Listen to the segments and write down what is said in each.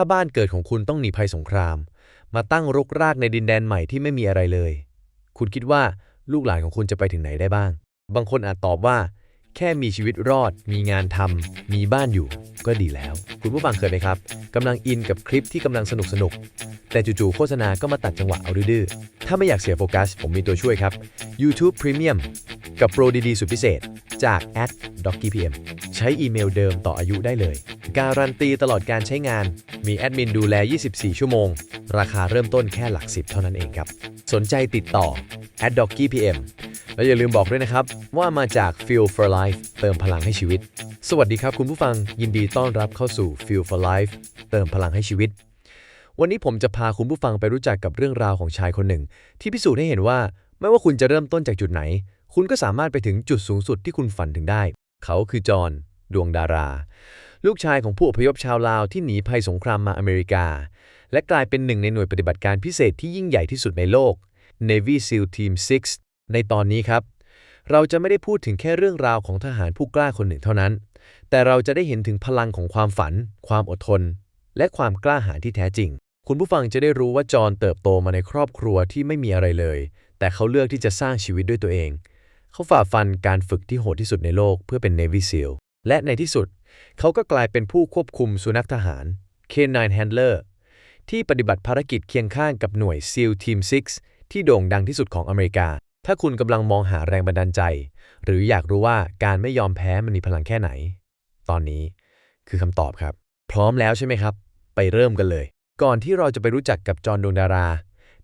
ถ้าบ้านเกิดของคุณต้องหนีภัยสงคราม มาตั้งรกรากในดินแดนใหม่ที่ไม่มีอะไรเลย คุณคิดว่าลูกหลานของคุณจะไปถึงไหนได้บ้าง บางคนอาจตอบว่า แค่มีชีวิตรอด มีงานทำมีบ้านอยู่ ก็ดีแล้ว คุณผู้ฟังเคยไหมครับกำลังอินกับคลิปที่กำลังสนุกสนุก แต่จู่ๆโฆษณาก็มาตัดจังหวะเอาดื้อถ้าไม่อยากเสียโฟกัส ผมมีตัวช่วยครับ YouTube Premium กับโปรดีๆ สุดพิเศษ จาก a d d o c k y PM ใช้อีเมลเดิมต่ออายุได้เลย การันตีตลอดการใช้งาน มีแอดมินดูแล 24 ชั่วโมง ราคาเริ่มต้นแค่หลักสิบเท่านั้นเองครับ สนใจติดต่อ a d d o c k y PM แล้วอย่าลืมบอกด้วยนะครับ ว่ามาจาก Feel for Life เติมพลังให้ชีวิต สวัสดีครับคุณผู้ฟังยินดีต้อนรับเข้าสู่ Feel for Life เติมพลังให้ชีวิต วันนี้ผมจะพาคุณผู้ฟังไปรู้จักกับเรื่องราวของชายคนหนึ่ง ที่พิสูจน์ให้เห็นว่า ไม่ว่าคุณจะเริ่มต้นจากจุดไหน คุณก็สามารถไปถึงจุดสูงสุดที่คุณฝันถึงได้ เขาคือจอห์นดวงดารา ลูกชายของผู้อพยพชาวลาวที่หนีภัยสงครามมาอเมริกา และกลายเป็นหนึ่งในหน่วยปฏิบัติการพิเศษที่ยิ่งใหญ่ที่สุดในโลก Navy SEAL Team 6 ในตอนนี้ครับ เราจะไม่ได้พูดถึงแค่เรื่องราวของทหารผู้กล้าคนหนึ่งเท่านั้น แต่เราจะได้เห็นถึงพลังของความฝัน ความอดทน และความกล้าหาญที่แท้จริง คุณผู้ฟังจะได้รู้ว่าจอห์นเติบโตมาในครอบครัวที่ไม่มีอะไรเลย แต่เขาเลือกที่จะสร้างชีวิตด้วยตัวเอง เขาฝ่าฟันการฝึกที่โหดที่สุดในโลกเพื่อเป็น Navy SEAL และในที่สุด เขาก็กลายเป็นผู้ควบคุมสุนัขทหาร K9 Handler ที่ปฏิบัติภารกิจเคียงข้างกับหน่วย SEAL Team 6ที่โด่งดังที่สุดของอเมริกา ถ้าคุณกำลังมองหาแรงบันดาลใจ หรืออยากรู้ว่าการไม่ยอมแพ้มันมีพลังแค่ไหน ตอนนี้คือคำตอบครับ พร้อมแล้วใช่ไหมครับ ไปเริ่มกันเลย ก่อนที่เราจะไปรู้จักกับจอห์นดวงดารา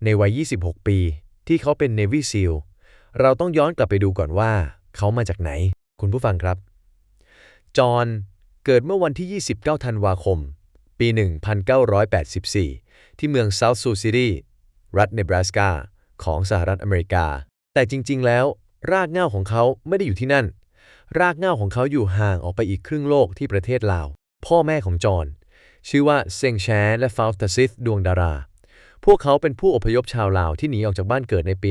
ในวัย 26 ปี ที่เขาเป็น Navy SEAL เราต้องย้อนกลับไปดูก่อนว่า เขามาจากไหน คุณผู้ฟังครับ จอห์น เกิดเมื่อวันที่ 29 ธันวาคม ปี 1984 ที่เมือง South Sioux City รัฐเนบราสกา ของสหรัฐอเมริกา แต่จริง ๆ แล้ว รากเหง้าของเขาไม่ได้อยู่ที่นั่น รากเหง้าของเขาอยู่ห่างออกไปอีกครึ่งโลกที่ประเทศลาว พ่อแม่ของจอห์นชื่อว่าเซงแชและฟาวตาซิธดวงดารา พวกเขาเป็นผู้อพยพชาวลาวที่หนีออกจากบ้านเกิดในปี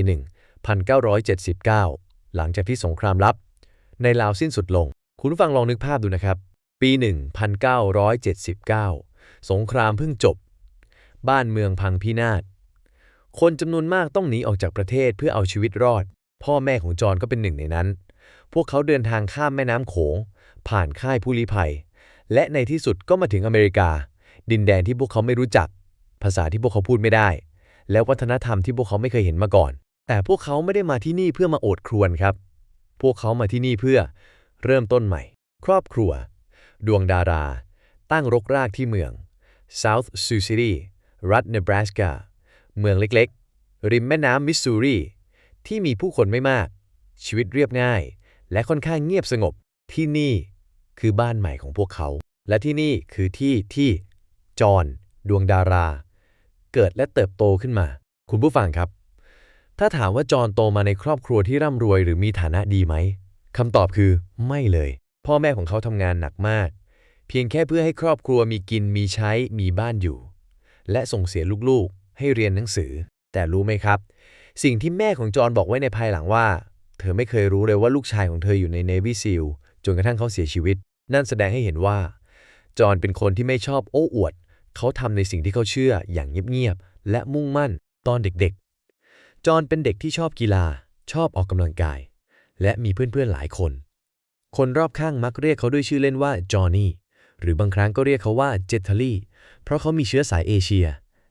1979 หลังจากที่สงครามลับ ในลาวสิ้นสุดลง คุณฟังลองนึกภาพดูนะครับ ปี 1979 สงครามเพิ่งจบ บ้านเมืองพังพินาศ คนจำนวนมากต้องหนีออกจากประเทศเพื่อเอาชีวิตรอด พ่อแม่ของจอห์นก็เป็นหนึ่งในนั้น พวกเขาเดินทางข้ามแม่น้ำโขง ผ่านค่ายผู้ลี้ภัย และในที่สุดก็มาถึงอเมริกา ดินแดนที่พวกเขาไม่รู้จัก ภาษาที่พวกเขาพูดไม่ได้ และวัฒนธรรมที่พวกเขาไม่เคยเห็นมาก่อน แต่พวกเขาไม่ได้มาที่นี่เพื่อมาโอดครวญครับ พวกเขามาที่นี่เพื่อเริ่มต้นใหม่ ครอบครัว ดวงดารา ตั้งรกรากที่เมือง South Sioux City รัฐเนบราสกา เมืองเล็กๆ ริมแม่น้ำมิสซูรี ที่มีผู้คนไม่มาก ชีวิตเรียบง่าย และค่อนข้างเงียบสงบ ที่นี่คือบ้านใหม่ของพวกเขา และที่นี่คือที่ที่จอห์นดวงดารา เกิดและเติบโตขึ้นมา คุณผู้ฟังครับ ถ้าถามว่าจอห์นโตมาในครอบครัวที่ร่ำรวยหรือมีฐานะดีไหมคำตอบคือไม่เลย พ่อแม่ของเขาทำงานหนักมาก เพียงแค่เพื่อให้ครอบครัวมีกินมีใช้มีบ้านอยู่ และส่งเสียลูกๆ ให้เรียนหนังสือ แต่รู้ไหมครับ สิ่งที่แม่ของจอห์นบอกไว้ในภายหลังว่า เธอไม่เคยรู้เลยว่าลูกชายของเธออยู่ใน Navy SEAL จนกระทั่งเขาเสียชีวิต นั่นแสดงให้เห็นว่า จอห์นเป็นคนที่ไม่ชอบโอ้อวด เขาทำในสิ่งที่เขาเชื่ออย่างเงียบๆและมุ่งมั่นตอนเด็กๆ จอห์นเป็นเด็กที่ชอบกีฬา ชอบออกกำลังกาย และมีเพื่อนๆหลายคน คนรอบข้างมักเรียกเขาด้วยชื่อเล่นว่าจอห์นนี่ หรือบางครั้งก็เรียกเขาว่าเจตเทอรี่ เพราะเขามีเชื้อสายเอเชีย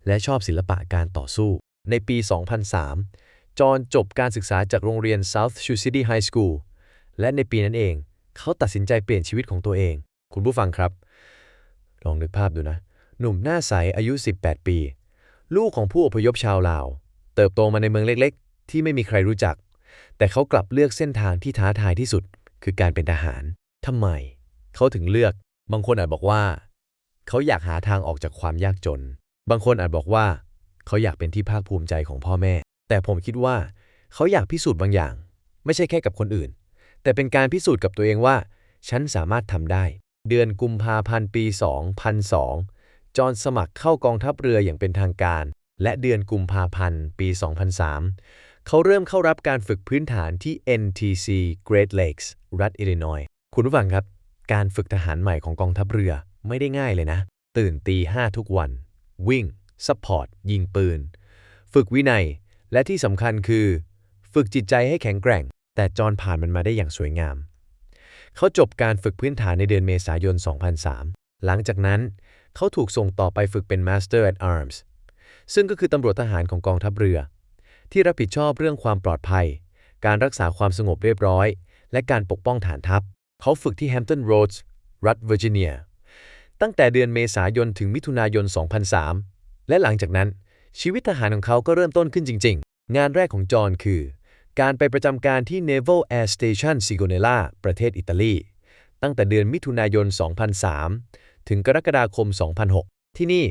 และชอบศิลปะการต่อสู้ ในปี 2003 จอห์นจบการศึกษาจากโรงเรียน South Sioux City High School และในปีนั้นเอง เขาตัดสินใจเปลี่ยนชีวิตของตัวเอง คุณผู้ฟังครับ ลองนึกภาพดูนะ หนุ่มหน้าใสอายุ 18 ปี ลูกของผู้อพยพชาวลาว เติบโตมาในเมืองเล็กๆ ที่ไม่มีใครรู้จัก แต่เขากลับเลือกเส้นทางที่ท้าทายที่สุด คือการเป็นทหารทำไม เขาถึงเลือก บางคนอาจบอกว่า เขาอยากหาทางออกจากความยากจน บางคนอาจบอกว่า เขาอยากเป็นที่ภาคภูมิใจของพ่อแม่ แต่ผมคิดว่า เขาอยากพิสูจน์บางอย่าง ไม่ใช่แค่กับคนอื่น แต่เป็นการพิสูจน์กับตัวเองว่า ฉันสามารถทำได้ เดือนกุมภาพันธ์ปี 2002 จอห์นสมัครเข้ากองทัพเรืออย่างเป็นทางการ และเดือนกุมภาพันธ์ปี 2003 เขาเริ่มเข้ารับการฝึกพื้นฐานที่ NTC Great Lakes รัฐอิลลินอยส์คุณผู้ฟังครับ การฝึกทหารใหม่ของกองทัพเรือไม่ได้ง่ายเลยนะ ตื่นตีห้าทุกวัน วิ่งซัพพอร์ต ยิงปืน ฝึกวินัย และที่สำคัญคือ ฝึกจิตใจให้แข็งแกร่ง แต่จอห์นผ่านมันมาได้อย่างสวยงาม เขาจบการฝึกพื้นฐานในเดือนเมษายน 2003 หลังจากนั้น เขาถูกส่งต่อไปฝึกเป็น Master at Arms ซึ่งก็คือตำรวจทหารของกองทัพเรือ ที่รับผิดชอบเรื่องความปลอดภัย การรักษาความสงบเรียบร้อย และการปกป้องฐานทัพ เขาฝึกที่ Hampton Roads รัฐเวอร์จิเนีย ตั้งแต่เดือนเมษายนถึงมิถุนายน 2003 และหลังจากนั้น ชีวิตทหารของเขาก็เริ่มต้นขึ้นจริง ๆ งานแรกของจอห์นคือ การไปประจำการที่ Naval Air Station Sigonella ประเทศอิตาลี ตั้งแต่เดือนมิถุนายน 2003 ถึงกรกฎาคม 2006 ที่นี่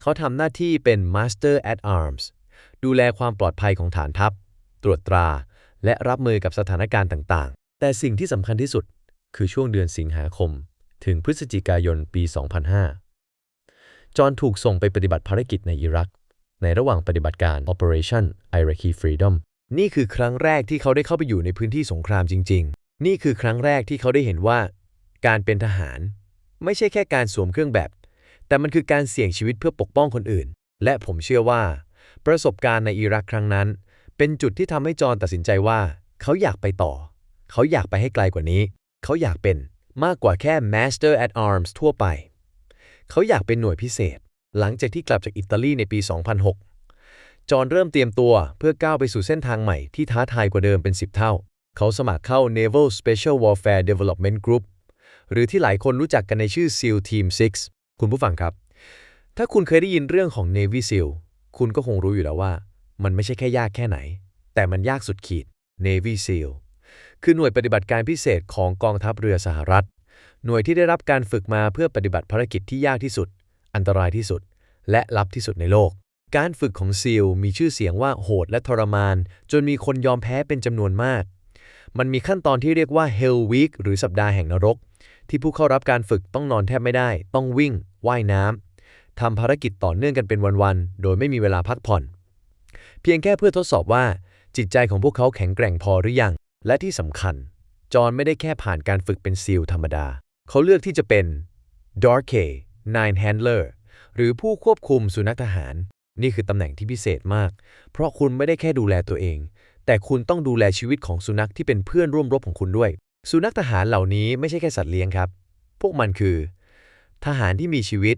เขาทำหน้าที่เป็น Master at Arms ดูแลความปลอดภัยของฐานทัพ ตรวจตรา และรับมือกับสถานการณ์ต่างๆ แต่สิ่งที่สำคัญที่สุด คือช่วงเดือนสิงหาคม ถึงพฤศจิกายนปี 2005 จอห์นถูกส่งไปปฏิบัติภารกิจในอิรัก ในระหว่างปฏิบัติการ Operation Iraqi Freedom นี่คือครั้งแรกที่เขาได้เข้าไปอยู่ในพื้นที่สงครามจริง ๆ นี่คือครั้งแรกที่เขาได้เห็นว่า การเป็นทหาร ไม่ใช่แค่การสวมเครื่องแบบ แต่มันคือการเสี่ยงชีวิตเพื่อปกป้องคนอื่น และผมเชื่อว่า ประสบการณ์ในอิรักครั้งนั้น เป็นจุดที่ทำให้จอห์นตัดสินใจว่า เขาอยากไปต่อ เขาอยากไปให้ไกลกว่านี้ เขาอยากเป็นมากกว่าแค่ Master at Arms ทั่วไป เขาอยากเป็นหน่วยพิเศษ หลังจากที่กลับจากอิตาลีในปี 2006 จอห์นเริ่มเตรียมตัวเพื่อก้าวไปสู่เส้นทางใหม่ที่ท้าทายกว่าเดิมเป็น 10 เท่า เขาสมัครเข้า Naval Special Warfare Development Group หรือที่หลายคนรู้จักกันในชื่อ SEAL Team 6 คุณผู้ฟังครับ ถ้าคุณเคยได้ยินเรื่องของ Navy SEAL คุณก็คงรู้อยู่แล้วว่า มันไม่ใช่แค่ยากแค่ไหน แต่มันยากสุดขีด Navy SEAL คือหน่วยปฏิบัติการพิเศษของกองทัพเรือสหรัฐ หน่วยที่ได้รับการฝึกมาเพื่อปฏิบัติภารกิจที่ยากที่สุด อันตรายที่สุด และลับที่สุดในโลก การฝึกของซีลมีชื่อเสียงว่าโหดและทรมาน จนมีคนยอมแพ้เป็นจำนวนมาก มันมีขั้นตอนที่เรียกว่า Hell Week หรือสัปดาห์แห่งนรก ที่ผู้เข้ารับการฝึกต้องนอนแทบไม่ได้ ต้องวิ่ง ว่ายน้ำ ทำภารกิจต่อเนื่องกันเป็นวันๆ โดยไม่มีเวลาพักผ่อน เพียงแค่เพื่อทดสอบว่า จิตใจของพวกเขาแข็งแกร่งพอหรือยัง และที่สำคัญ จอห์นไม่ได้แค่ผ่านการฝึกเป็นซีลธรรมดา เขาเลือกที่จะเป็น Dark K Nine Handler หรือผู้ควบคุมสุนัขทหาร นี่คือตำแหน่งที่พิเศษมาก เพราะคุณไม่ได้แค่ดูแลตัวเอง แต่คุณต้องดูแลชีวิตของสุนัขที่เป็นเพื่อนร่วมรบของคุณด้วย สุนัขทหารเหล่านี้ไม่ใช่แค่สัตว์เลี้ยงครับ พวกมันคือ ทหารที่มีชีวิต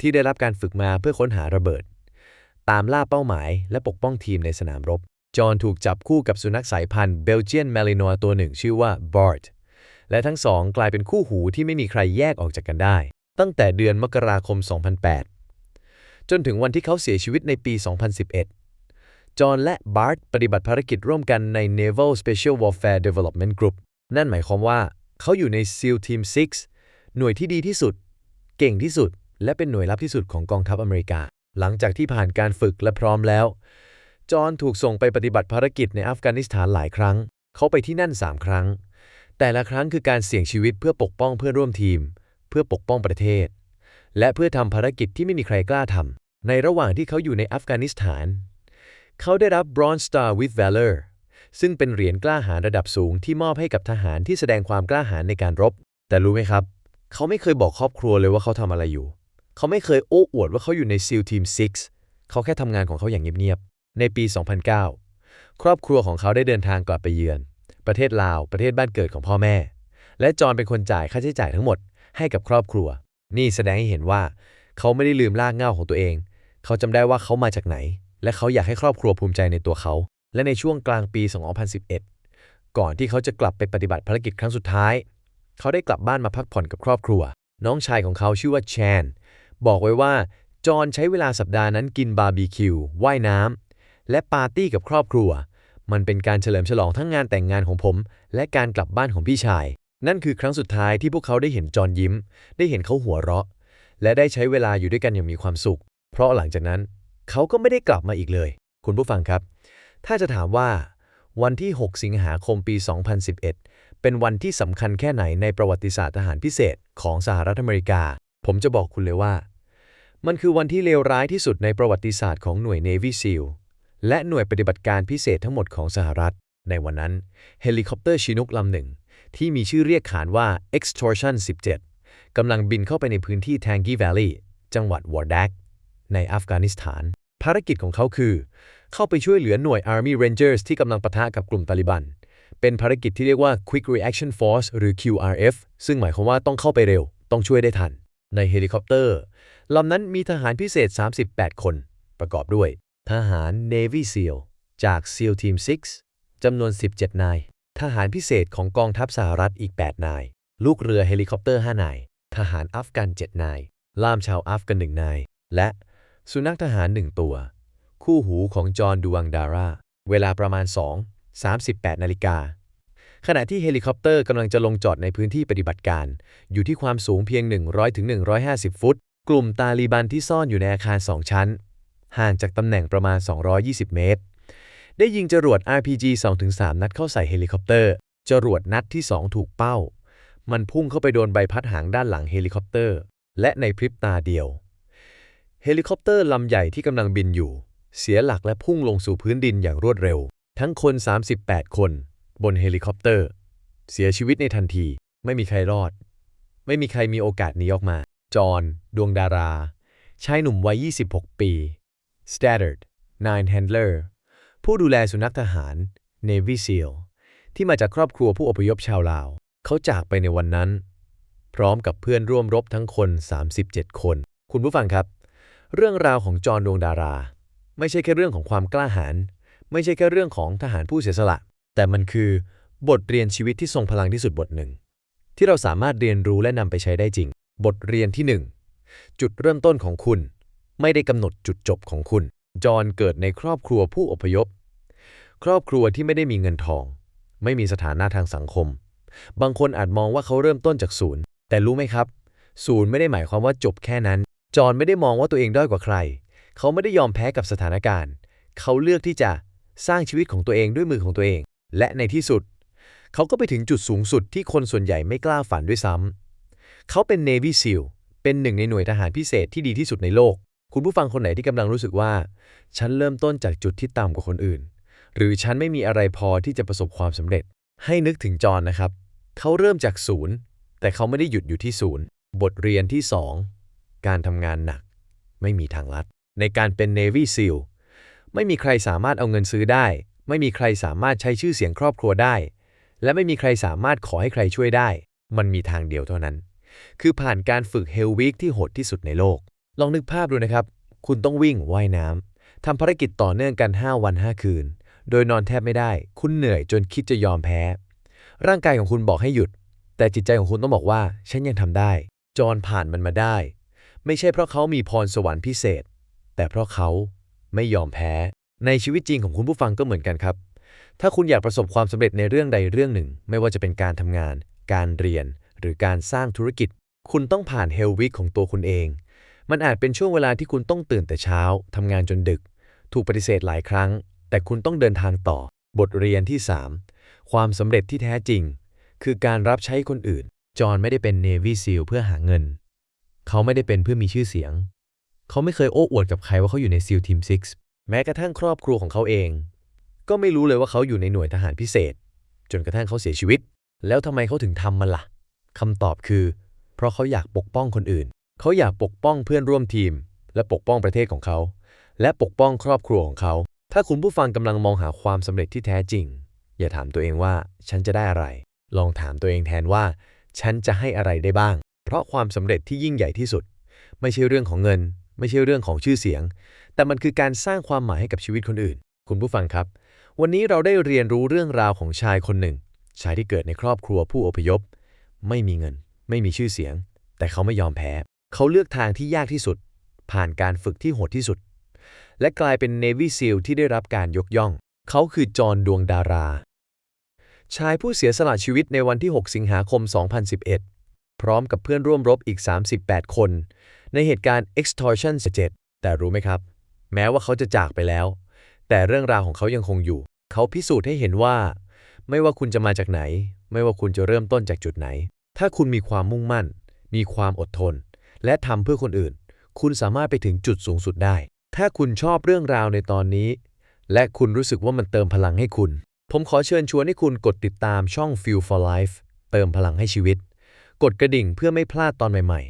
ที่ได้รับการฝึกมาเพื่อค้นหาระเบิด ตามล่าเป้าหมายและปกป้องทีมในสนามรบ จอห์นถูกจับคู่กับสุนัขสายพันธุ์เบลเจียนแมลินอตัวหนึ่งชื่อว่าบาร์ตและทั้งสองกลายเป็นคู่หูที่ไม่มีใครแยกออกจากกันได้ ตั้งแต่เดือนมกราคม 2008 จนถึงวันที่เขาเสียชีวิตในปี 2011 จอห์นและบาร์ตปฏิบัติภารกิจร่วมกันใน Naval Special Warfare Development Group นั่นหมายความว่า เขาอยู่ใน SEAL Team 6 หน่วยที่ดีที่สุด เก่งที่สุด และเป็นหน่วยลับที่สุดของกองทัพอเมริกา หลังจากที่ผ่านการฝึกและพร้อมแล้ว จอห์นถูกส่งไปปฏิบัติภารกิจในอัฟกานิสถานหลายครั้ง เขาไปที่นั่น 3 ครั้ง แต่ละครั้งคือการเสี่ยงชีวิตเพื่อปกป้องเพื่อนร่วมทีม เพื่อปกป้องประเทศ และเพื่อทำภารกิจที่ไม่มีใครกล้าทำในระหว่างที่เขาอยู่ในอัฟกานิสถาน เขาได้รับ Bronze Star with Valor ซึ่งเป็นเหรียญกล้าหาญระดับสูงที่มอบให้กับทหารที่แสดงความกล้าหาญในการรบ แต่รู้ไหมครับ เขาไม่เคยบอกครอบครัวเลยว่าเขาทำอะไรอยู่ เขาไม่เคยโอ้อวดว่าเขาอยู่ใน SEAL Team 6เขาแค่ทำงานของเขาอย่างเงียบๆ ในปี 2009 ครอบครัวของเขาได้เดินทางกลับไปเยือน ประเทศลาว ประเทศบ้านเกิดของพ่อแม่ และจอห์นเป็นคนจ่ายค่าใช้จ่ายทั้งหมดให้กับครอบครัว นี่แสดงให้เห็นว่า เขาไม่ได้ลืมรากเหง้าของตัวเอง เขาจำได้ว่าเขามาจากไหน และเขาอยากให้ครอบครัวภูมิใจในตัวเขา และในช่วงกลางปี 2011 ก่อนที่เขาจะกลับไปปฏิบัติภารกิจครั้งสุดท้าย เขาได้กลับบ้านมาพักผ่อนกับครอบครัว น้องชายของเขาชื่อว่าแชน บอกไว้ว่า จอห์นใช้เวลาสัปดาห์นั้นกินบาร์บีคิวว่ายน้ำและปาร์ตี้กับครอบครัว มันเป็นการเฉลิมฉลองทั้งงานแต่งงานของผม และการกลับบ้านของพี่ชาย นั่นคือครั้งสุดท้ายที่พวกเขาได้เห็นจอห์นยิ้ม ได้เห็นเขาหัวเราะ และได้ใช้เวลาอยู่ด้วยกันอย่างมีความสุข เพราะหลังจากนั้น เขาก็ไม่ได้กลับมาอีกเลย คุณผู้ฟังครับ ถ้าจะถามว่า วันที่ 6 สิงหาคมปี 2011 เป็นวันที่สำคัญแค่ไหนในประวัติศาสตร์ทหารพิเศษของสหรัฐอเมริกา ผมจะบอกคุณเลยว่า มันคือวันที่เลวร้ายที่สุดในประวัติศาสตร์ของหน่วย Navy SEAL และหน่วยปฏิบัติการพิเศษทั้งหมดของสหรัฐ ในวันนั้นเฮลิคอปเตอร์ชินุกลำหนึ่ง ที่มีชื่อเรียกขานว่า Extortion 17 กำลังบินเข้าไปในพื้นที่ Tangi Valley จังหวัดวอร์ดักในอัฟกานิสถาน ภารกิจของเขาคือ เข้าไปช่วยเหลือหน่วย Army Rangers ที่กำลังปะทะกับกลุ่มตาลิบัน เป็นภารกิจที่เรียกว่า Quick Reaction Force หรือ QRF ซึ่งหมายความว่าต้องเข้าไปเร็ว ต้องช่วยได้ทัน ในเฮลิคอปเตอร์ ลำนั้นมีทหารพิเศษ 38 คน ประกอบด้วย ทหาร Navy SEAL จาก SEAL Team 6จำนวน 17 นาย ทหารพิเศษของกองทัพสหรัฐอีก 8 นาย ลูกเรือเฮลิคอปเตอร์ 5 นาย ทหารอัฟกัน 7 นาย ล่ามชาวอัฟกัน 1 นาย และสุนัขทหาร 1 ตัว คู่หูของจอห์นดูวังดารา เวลาประมาณ 2 38 นาฬิกาขณะที่เฮลิคอปเตอร์กำลังจะลงจอดในพื้นที่ปฏิบัติการ อยู่ที่ความสูงเพียง 100-150 ฟุต กลุ่มตาลีบันที่ซ่อนอยู่ในอาคาร 2 ชั้น ห่างจากตำแหน่งประมาณ 220 เมตร ได้ยิงจรวด RPG 2-3 นัดเข้าใส่เฮลิคอปเตอร์ จรวดนัดที่ 2 ถูกเป้า มันพุ่งเข้าไปโดนใบพัดหางด้านหลังเฮลิคอปเตอร์ และในพริบตาเดียว เฮลิคอปเตอร์ลำใหญ่ที่กำลังบินอยู่ เสียหลักและพุ่งลงสู่พื้นดินอย่างรวดเร็ว ทั้งคน 38 คน บนเฮลิคอปเตอร์ เสียชีวิตในทันที ไม่มีใครรอด ไม่มีใครมีโอกาสหนีออกมา จอห์นดวงดารา ชายหนุ่มวัย 26 ปี Stattard Nine Handler ผู้ดูแลสุนัขทหาร Navy SEAL ที่มาจากครอบครัวผู้อพยพชาวลาว เขาจากไปในวันนั้น พร้อมกับเพื่อนร่วมรบทั้งคน 37 คน คุณผู้ฟังครับ เรื่องราวของจอห์นดวงดารา ไม่ใช่แค่เรื่องของความกล้าหาญไม่ใช่แค่เรื่องของทหารผู้เสียสละ แต่มันคือบทเรียนชีวิตที่ทรงพลังที่สุดบทหนึ่ง ที่เราสามารถเรียนรู้และนำไปใช้ได้จริง บทเรียนที่หนึ่งจุดเริ่มต้นของคุณ ไม่ได้กำหนดจุดจบของคุณ จอห์นเกิดในครอบครัวผู้อพยพ ครอบครัวที่ไม่ได้มีเงินทอง ไม่มีสถานะทางสังคม บางคนอาจมองว่าเขาเริ่มต้นจากศูนย์ แต่รู้ไหมครับ ศูนย์ไม่ได้หมายความว่าจบแค่นั้น จอห์นไม่ได้มองว่าตัวเองด้อยกว่าใคร เขาไม่ได้ยอมแพ้กับสถานการณ์ เขาเลือกที่จะสร้างชีวิตของตัวเองด้วยมือของตัวเอง และในที่สุด เขาก็ไปถึงจุดสูงสุดที่คนส่วนใหญ่ไม่กล้าฝันด้วยซ้ำ เขาเป็น Navy SEAL เป็นหนึ่งในหน่วยทหารพิเศษที่ดีที่สุดในโลก คุณผู้ฟังคนไหนที่กำลังรู้สึกว่า ฉันเริ่มต้นจากจุดที่ต่ำกว่าคนอื่น หรือฉันไม่มีอะไรพอที่จะประสบความสำเร็จ ให้นึกถึงจอห์นนะครับ เขาเริ่มจากศูนย์แต่เขาไม่ได้หยุดอยู่ที่ศูนย์บทเรียนที่ 2 การทำงานหนัก ไม่มีทางลัด ในการเป็น Navy SEAL ไม่มีใครสามารถเอาเงินซื้อได้ ไม่มีใครสามารถใช้ชื่อเสียงครอบครัวได้ และไม่มีใครสามารถขอให้ใครช่วยได้ มันมีทางเดียวเท่านั้น คือผ่านการฝึกเฮลวิกที่โหดที่สุดในโลก ลองนึกภาพดูนะครับ คุณต้องวิ่งว่ายน้ำทำภารกิจต่อเนื่องกัน 5 วัน 5 คืน โดยนอนแทบไม่ได้ คุณเหนื่อยจนคิดจะยอมแพ้ ร่างกายของคุณบอกให้หยุด แต่จิตใจของคุณต้องบอกว่า ฉันยังทำได้ จอห์นผ่านมันมาได้ ไม่ใช่เพราะเขามีพรสวรรค์พิเศษ แต่เพราะเขาไม่ยอมแพ้ ในชีวิตจริงของคุณผู้ฟังก็เหมือนกันครับถ้าคุณอยากประสบความสำเร็จในเรื่องใดเรื่องหนึ่ง ไม่ว่าจะเป็นการทำงาน การเรียน หรือการสร้างธุรกิจ คุณต้องผ่านเฮลวิกของตัวคุณเอง มันอาจเป็นช่วงเวลาที่คุณต้องตื่นแต่เช้าทำงานจนดึก ถูกปฏิเสธหลายครั้ง แต่คุณต้องเดินทางต่อ บทเรียนที่ 3 ความสำเร็จที่แท้จริง คือการรับใช้คนอื่น จอห์นไม่ได้เป็น Navy SEAL เพื่อหาเงิน เขาไม่ได้เป็นเพื่อมีชื่อเสียง เขาไม่เคยโอ้อวดกับใครว่าเขาอยู่ใน SEAL Team 6แม้กระทั่งครอบครัวของเขาเอง ก็ไม่รู้เลยว่าเขาอยู่ในหน่วยทหารพิเศษ จนกระทั่งเขาเสียชีวิต แล้วทำไมเขาถึงทำมันล่ะ คำตอบคือ เพราะเขาอยากปกป้องคนอื่น เขาอยากปกป้องเพื่อนร่วมทีม และปกป้องประเทศของเขา และปกป้องครอบครัวของเขา ถ้าคุณผู้ฟังกำลังมองหาความสำเร็จที่แท้จริง อย่าถามตัวเองว่าฉันจะได้อะไร ลองถามตัวเองแทนว่า ฉันจะให้อะไรได้บ้าง เพราะความสำเร็จที่ยิ่งใหญ่ที่สุด ไม่ใช่เรื่องของเงิน ไม่ใช่เรื่องของชื่อเสียง แต่มันคือการสร้างความหมายให้กับชีวิตคนอื่น คุณผู้ฟังครับวันนี้เราได้เรียนรู้เรื่องราวของชายคนหนึ่ง ชายที่เกิดในครอบครัวผู้อพยพ ไม่มีเงิน ไม่มีชื่อเสียง แต่เขาไม่ยอมแพ้ เขาเลือกทางที่ยากที่สุด ผ่านการฝึกที่โหดที่สุด และกลายเป็น Navy SEAL ที่ได้รับการยกย่อง เขาคือจอห์นดวงดารา ชายผู้เสียสละชีวิตในวันที่ 6 สิงหาคม 2011 พร้อมกับเพื่อนร่วมรบอีก 38 คน ในเหตุการณ์ extortion 7แต่รู้ไหมครับ แม้ว่าเขาจะจากไปแล้ว แต่เรื่องราวของเขายังคงอยู่ เขาพิสูจน์ให้เห็นว่า ไม่ว่าคุณจะมาจากไหน ไม่ว่าคุณจะเริ่มต้นจากจุดไหน ถ้าคุณมีความมุ่งมั่น มีความอดทน และทำเพื่อคนอื่น คุณสามารถไปถึงจุดสูงสุดได้ ถ้าคุณชอบเรื่องราวในตอนนี้ และคุณรู้สึกว่ามันเติมพลังให้คุณ ผมขอเชิญชวนให้คุณกดติดตามช่อง Feel for Life เติมพลังให้ชีวิต กดกระดิ่งเพื่อไม่พลาดตอนใหม่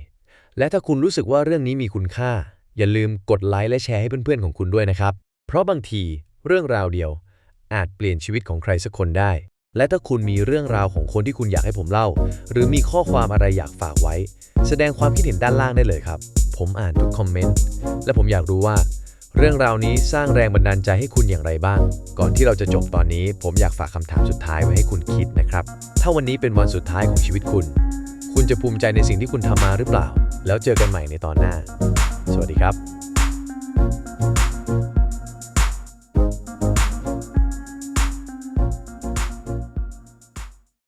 และถ้าคุณรู้สึกว่าเรื่องนี้มีคุณค่า อย่าลืมกดไลค์และแชร์ให้เพื่อนๆของคุณด้วยนะครับ เพราะบางทีเรื่องราวเดียวอาจเปลี่ยนชีวิตของใครสักคนได้ และถ้าคุณมีเรื่องราวของคนที่คุณอยากให้ผมเล่า หรือมีข้อความอะไรอยากฝากไว้ แสดงความคิดเห็นด้านล่างได้เลยครับ ผมอ่านทุกคอมเมนต์และผมอยากรู้ว่า เรื่องราวนี้สร้างแรงบันดาลใจให้คุณอย่างไรบ้าง ก่อนที่เราจะจบตอนนี้ ผมอยากฝากคำถามสุดท้ายไว้ให้คุณคิดนะครับ ถ้าวันนี้เป็นวันสุดท้ายของชีวิตคุณ คุณจะภูมิใจในสิ่งที่คุณทำมาหรือเปล่า แล้วเจอกันใหม่ในตอนหน้า สวัสดีครับ